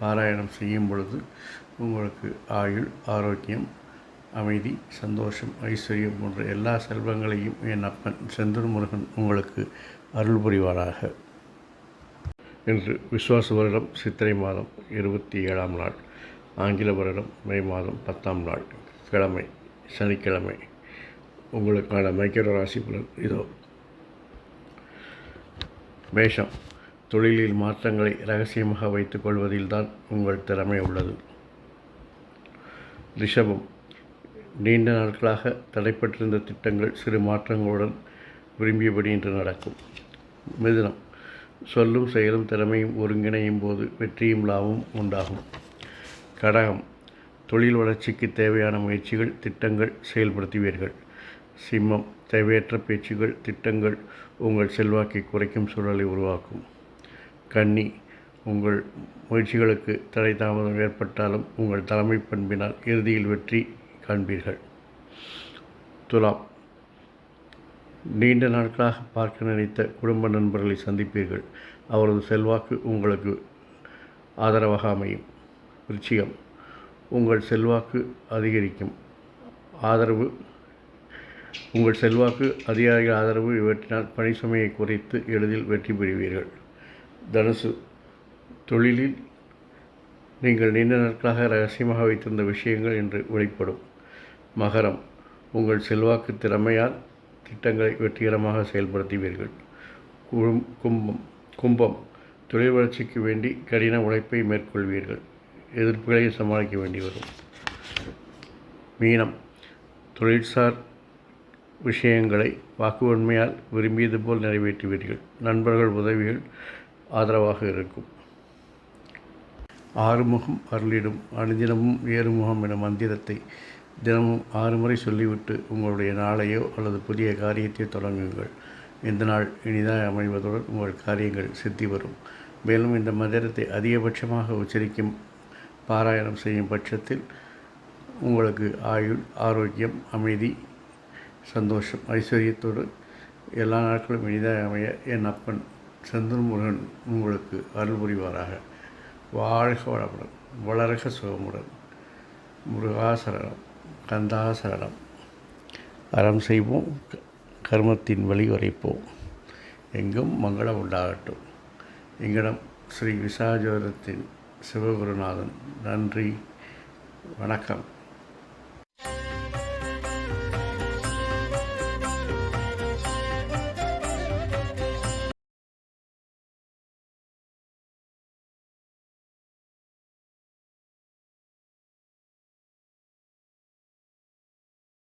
பாராயணம் செய்யும் பொழுது உங்களுக்கு ஆயுள் ஆரோக்கியம் அமைதி சந்தோஷம் ஐஸ்வர்யம் போன்ற எல்லா செல்வங்களையும் என் அப்பன் செந்தூர் முருகன் உங்களுக்கு அருள் புரிவாராக. இன்று விஸ்வாச வருடம் சித்திரை மாதம் இருபத்தி ஏழாம் நாள் ஆங்கில வருடம் மே மாதம் பத்தாம் நாள் கிழமை சனிக்கிழமை. உங்களுக்கான மைக்கரோ ராசி பலன் இதோ. மேஷம். தொழிலில் மாற்றங்களை ரகசியமாக வைத்துக் கொள்வதில்தான் உங்கள் திறமை உள்ளது. ரிஷபம் நீண்ட நாட்களாக தடைப்பட்டிருந்த திட்டங்கள் சிறு மாற்றங்களுடன் விரும்பியபடி இன்று நடக்கும். மிதுனம் சொல்லும் செயலும் திறமையும் ஒருங்கிணையும் போது வெற்றியும் லாபமும் உண்டாகும். கடகம் தொழில் வளர்ச்சிக்கு தேவையான முயற்சிகள் திட்டங்கள் செயல்படுத்துவீர்கள். சிம்மம் தேவையற்ற பேச்சுகள் திட்டங்கள் உங்கள் செல்வாக்கை குறைக்கும் சூழலை உருவாக்கும். கன்னி உங்கள் முயற்சிகளுக்கு தடை தாமதம் ஏற்பட்டாலும் உங்கள் தலைமை பண்பினால் இறுதியில் வெற்றி காண்பீர்கள். துலாம். நீண்ட நாட்களாக பார்க்க நினைத்த குடும்ப நண்பர்களை சந்திப்பீர்கள். அவரது செல்வாக்கு உங்களுக்கு ஆதரவாக அமையும். விருச்சிகம். உங்கள் செல்வாக்கு அதிகரிக்கும். ஆதரவு. உங்கள் செல்வாக்கு அதிகாரிகள் ஆதரவு இவற்றினால் பணி சுமையை குறைத்து எளிதில் வெற்றி பெறுவீர்கள். தனுசு தொழிலில் நீங்கள் நீண்ட நாட்களாக ரகசியமாக வைத்திருந்த விஷயங்கள் இன்று வெளிப்படும். மகரம் உங்கள் செல்வாக்கு திறமையால் திட்டங்களை வெற்றிகரமாக செயல்படுத்துவீர்கள். கும்பம் கும்பம் தொழில் வளர்ச்சிக்கு வேண்டி கடின உழைப்பை மேற்கொள்வீர்கள். எதிர்ப்புகளை சமாளிக்க வேண்டி வரும். மீனம் தொழிற்சார் விஷயங்களை வாக்குவன்மையால் விரும்பியது போல் நிறைவேற்றுவீர்கள். நண்பர்கள் உதவிகள் ஆதரவாக இருக்கும். ஆறுமுகம் அருளிடும் அனுதினமும் ஏறுமுகம் எனும் மந்திரத்தை தினமும் ஆறு முறை சொல்லிவிட்டு உங்களுடைய நாளையோ அல்லது புதிய காரியத்தை தொடங்குங்கள். இந்த நாள் இனிதாக அமைவதுடன் உங்கள் காரியங்கள் சித்தி வரும் மேலும் இந்த மந்திரத்தை அதிகபட்சமாக உச்சரிக்கும் பாராயணம் செய்யும் பட்சத்தில் உங்களுக்கு ஆயுள் ஆரோக்கியம் அமைதி சந்தோஷம் ஐஸ்வர்யத்தோடு எல்லா நாட்களும் இனிதாக அமைய என் அப்பன் சந்திரமுருகன் உங்களுக்கு அருள் புரிவாராக. வாழ்க வளமுடன். வளர்க சுகமுடன். முருகாசரணம். கந்தாசரணம். அறம் செய்வோம். க- கர்மத்தின் வழிவரைப்போம் எங்கும் மங்களம் உண்டாகட்டும். எங்களிடம் ஸ்ரீ விசாஜோதத்தின் சிவகுருநாதன். நன்றி. வணக்கம்.